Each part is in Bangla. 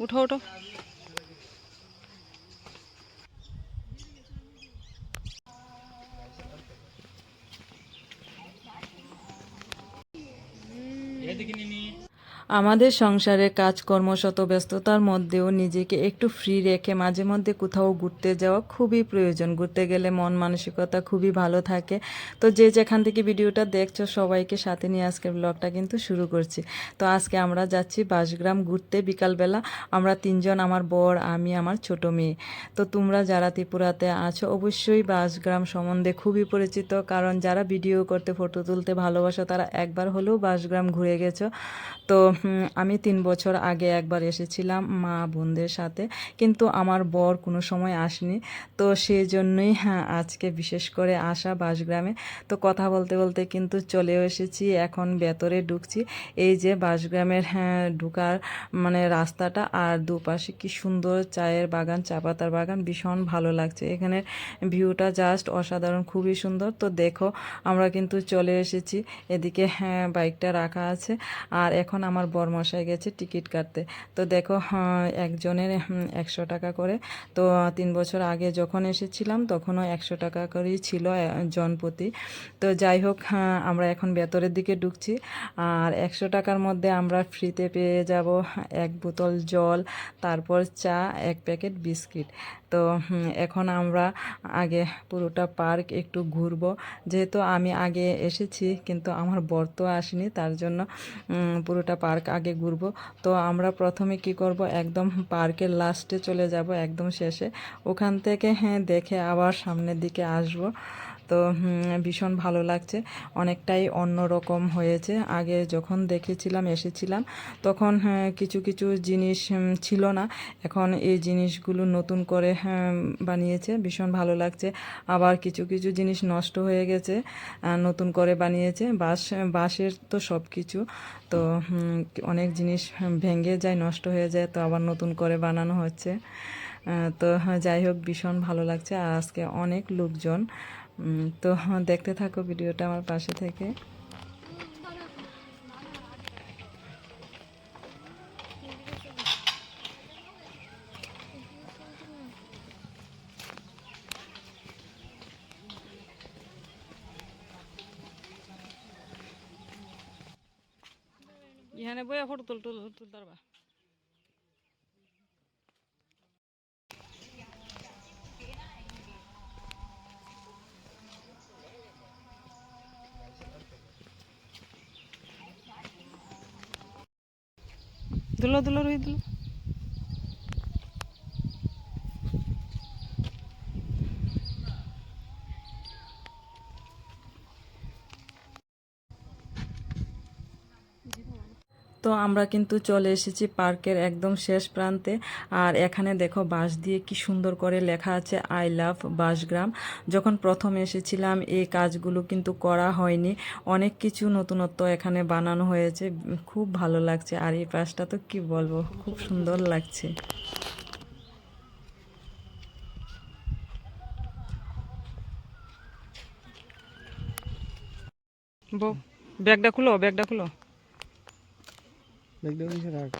उठो उठो। ये देखिए আমাদের সংসারে কাজকর্ম শত ব্যস্ততার মধ্যেও নিজেকে একটু ফ্রি রেখে মাঝে মধ্যে কোথাও ঘুরতে যাওয়া খুবই প্রয়োজন। ঘুরতে গেলে মন মানসিকতা খুবই ভালো থাকে। তো যে যেখান থেকে ভিডিওটা দেখছ, সবাইকে সাথে নিয়ে আজকের ব্লগটা কিন্তু শুরু করছি। তো আজকে আমরা যাচ্ছি বাসগ্রাম ঘুরতে বিকালবেলা। আমরা তিনজন, আমার বর, আমি, আমার ছোট মেয়ে। তো তোমরা যারা ত্রিপুরাতে আছো, অবশ্যই বাসগ্রাম সম্বন্ধে খুবই পরিচিত। কারণ যারা ভিডিও করতে ফটো তুলতে ভালোবাসো, তারা একবার হলেও বাসগ্রাম ঘুরে গেছো। তো আমি তিন বছর আগে একবার এসেছিলাম মা বোনদের সাথে, কিন্তু আমার বর কোনো সময় আসেনি। তো সেই জন্যই হ্যাঁ আজকে বিশেষ করে আসা বাসগ্রামে। তো কথা বলতে বলতে কিন্তু চলেও এসেছি, এখন ভেতরে ঢুকছি। এই যে বাসগ্রামের হ্যাঁ ঢুকার মানে রাস্তাটা আর দুপাশে কি সুন্দর চায়ের বাগান, চা পাতার বাগান, ভীষণ ভালো লাগছে। এখানে ভিউটা জাস্ট অসাধারণ, খুবই সুন্দর। তো দেখো, আমরা কিন্তু চলে এসেছি। এদিকে হ্যাঁ বাইকটা রাখা আছে। আর এখন আমার বরমশাই গেছে টিকিট কাটতে। তো দেখো হ্যাঁ, একজনের একশো টাকা করে। তো তিন বছর আগে যখন এসেছিলাম তখনও একশো টাকা করেই ছিল আহ, জনপ্রতি। তো যাই হোক হ্যাঁ, আমরা এখন ভেতরের দিকে ঢুকছি। আর একশো টাকার মধ্যে আমরা ফ্রিতে পেয়ে যাব এক বোতল জল তারপর চা এক প্যাকেট বিস্কিট। তো এখন আমরা আগে পুরোটা পার্ক একটু ঘুরব। যেহেতু আমি আগে এসেছি, কিন্তু আমার বর তো আসেনি, তার জন্য পুরোটা পার্ক আগে ঘুরব। তো আমরা প্রথমে কি করব, একদম পার্কের লাস্টে চলে যাব, একদম শেষে। ওখান থেকে হ্যাঁ দেখে আবার সামনের দিকে আসব। তো ভীষণ ভালো লাগছে। অনেকটাই অন্যরকম হয়েছে। আগে যখন দেখেছিলাম এসেছিলাম তখন হ্যাঁ, কিছু কিছু জিনিস ছিল না। এখন এই জিনিসগুলো নতুন করে হ্যাঁ, বানিয়েছে। ভীষণ ভালো লাগছে। আবার কিছু কিছু জিনিস নষ্ট হয়ে গেছে নতুন করে বানিয়েছে। বাঁশ বাঁশের তো সব কিছু। তো অনেক জিনিস ভেঙে যায় নষ্ট হয়ে যায় তো আবার নতুন করে বানানো হচ্ছে। তো হ্যাঁ, যাই হোক ভীষণ ভালো লাগছে। আর আজকে অনেক লোকজন তো দেখতে থাকো ভিডিওটা আমার পাশে থেকে। এখানে বইয়া ফটো তুল তুল তুলতে পারবা? दुलो दुलो रही তো আমরা কিন্তু চলে এসেছি পার্কের একদম শেষ প্রান্তে। আর এখানে দেখো বাঁশ দিয়ে কি সুন্দর করে লেখা আছে, আই লাভ বাসগ্রাম যখন প্রথম এসেছিলাম, এই কাজগুলো কিন্তু করা হয়নি। অনেক কিছু নতুনত্ব এখানে বানানো হয়েছে। খুব ভালো লাগছে। আর এই পাশটা তো কি বলব, খুব সুন্দর লাগছে। বউ, ব্যাগটা খুলো ব্যাগটা খুলো। পাচ্ছি রাগ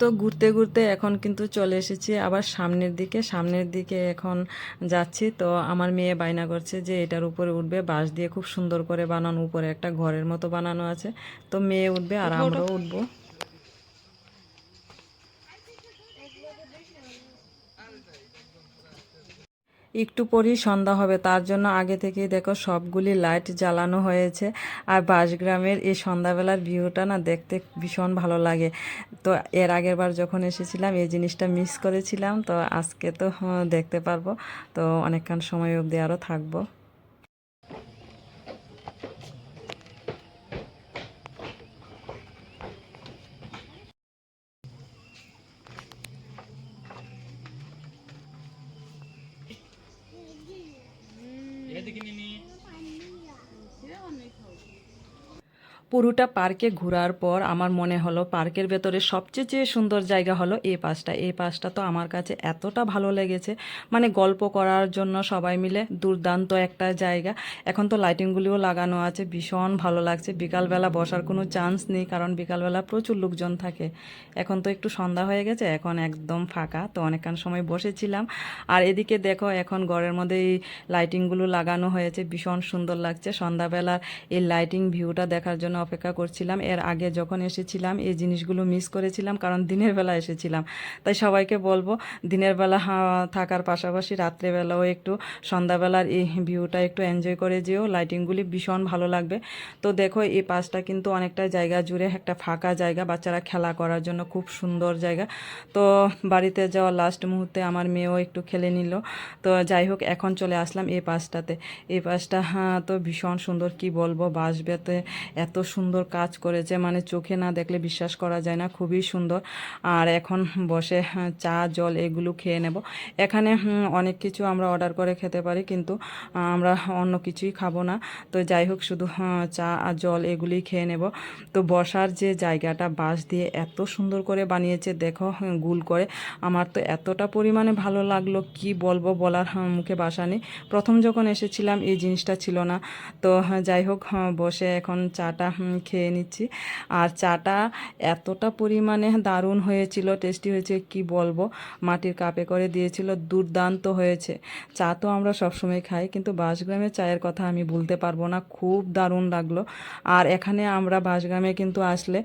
তো ঘুরতে ঘুরতে এখন কিন্তু চলে এসেছি আবার সামনের দিকে। সামনের দিকে এখন যাচ্ছি। তো আমার মেয়ে বায়না করছে যে এটার উপরে উঠবে। বাঁশ দিয়ে খুব সুন্দর করে বানানো। উপরে একটা ঘরের মতো বানানো আছে। তো মেয়ে উঠবে আর আমরাও উঠবো। একটু পরেই সন্ধ্যা হবে তার জন্য আগে থেকে দেখো সবগুলি লাইট জ্বালানো হয়েছে। আর বাসগ্রামের এই সন্ধ্যাবেলার ভিউটা না দেখতে ভীষণ ভালো লাগে। তো এর আগের বার যখন এসেছিলাম এই জিনিসটা মিস করেছিলাম। তো আজকে তো হ্যাঁ, দেখতে পারব। তো অনেকক্ষণ সময় অবধি আরও থাকব। থেকে নিয়ে পুরোটা পার্কে ঘোরার পর আমার মনে হলো পার্কের ভেতরে সবচেয়ে যে সুন্দর জায়গা হলো এই পাশটা। এই পাশটা তো আমার কাছে এতটা ভালো লেগেছে। মানে গল্প করার জন্য সবাই মিলে দুর্দান্ত একটা জায়গা। এখন তো লাইটিংগুলিও লাগানো আছে, ভীষণ ভালো লাগছে। বিকালবেলা বসার কোনো চান্স নেই কারণ বিকালবেলা প্রচুর লোকজন থাকে। এখন তো একটু সন্ধ্যা হয়ে গেছে, এখন একদম ফাঁকা, তো অনেকক্ষণ সময় বসেছিলাম। আর এদিকে দেখো, এখন ঘরের মধ্যে এই লাইটিংগুলো লাগানো হয়েছে, ভীষণ সুন্দর লাগছে। সন্ধ্যাবেলার এই লাইটিং ভিউটা দেখার জন্য অপেক্ষা করছিলাম। এর আগে যখন এসেছিলাম এই জিনিসগুলো মিস করেছিলাম কারণ দিনের বেলা এসেছিলাম। তাই সবাইকে বলব দিনের বেলা থাকার পাশাপাশি রাত্রেবেলাও একটু সন্ধ্যাবেলার এই ভিউটা একটু এনজয় করে যেও। লাইটিংগুলি ভীষণ ভালো লাগবে। তো দেখো এই পাশটা কিন্তু অনেকটা জায়গা জুড়ে একটা ফাঁকা জায়গা বাচ্চারা খেলা করার জন্য খুব সুন্দর জায়গা। তো বাড়িতে যাওয়া লাস্ট মুহূর্তে আমার মেয়েও একটু খেলে নিল। তো যাই হোক এখন চলে আসলাম এই পাশটাতে। এই পাশটা হ্যাঁ, তো ভীষণ সুন্দর কি বলব বাঁশবেতে এত সুন্দর কাজ করেছে মানে চোখে না দেখলে বিশ্বাস করা যায় না খুবই সুন্দর। আর এখন বসে হ্যাঁ, চা জল এগুলো খেয়ে নেব। এখানে অনেক কিছু আমরা অর্ডার করে খেতে পারি কিন্তু আমরা অন্য কিছুই খাব না। তো যাই হোক শুধু হ্যাঁ, চা আর জল এগুলি খেয়ে নেব। তো বসার যে জায়গাটা বাঁশ দিয়ে এত সুন্দর করে বানিয়েছে দেখো গুল করে। আমার তো এতটা পরিমাণে ভালো লাগল কি বলব বলার হ্যাঁ, মুখে বাসা নেই। প্রথম যখন এসেছিলাম এই জিনিসটা ছিল না। তো যাই হোক বসে এখন চাটা খেয়ে নিচ্ছি। আর চাটা এতটা পরিমাণে দারুণ হয়েছিল টেস্টি হয়েছে, কি বলব? মাটির কাপে করে দিয়েছিল, দুর্দান্ত হয়েছে। চা তো আমরা সবসময় খাই, কিন্তু বাসগ্রামের চায়ের কথা আমি বলতে পারব না, খুব দারুণ লাগল। আর এখানে আমরা বাসগ্রামে কিন্তু আসলে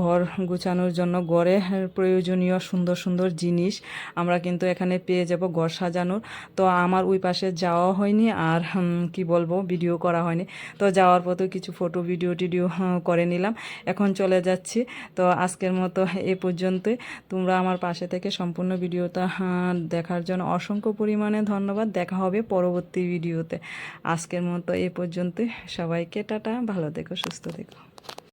ঘর গুছানোর জন্য ঘরে প্রয়োজনীয় সুন্দর সুন্দর জিনিস আমরা কিন্তু এখানে পেয়ে যাব ঘর সাজানোর। তো আমার ওই পাশে যাওয়া হয়নি আর কি বলব ভিডিও করা হয়নি। তো যাওয়ার পথে কিছু ফটো ভিডিও টিডিও হুম, করে নিলাম। এখন চলে যাচ্ছি। তো আজকের মতো এ পর্যন্তই। তোমরা আমার পাশে থেকে সম্পূর্ণ ভিডিওটা হ্যাঁ, দেখার জন্য অসংখ্য পরিমাণে ধন্যবাদ। দেখা হবে পরবর্তী ভিডিওতে। আজকের মতো এ পর্যন্তই। সবাইকে টাটা। ভালো থেকো সুস্থ থেকো।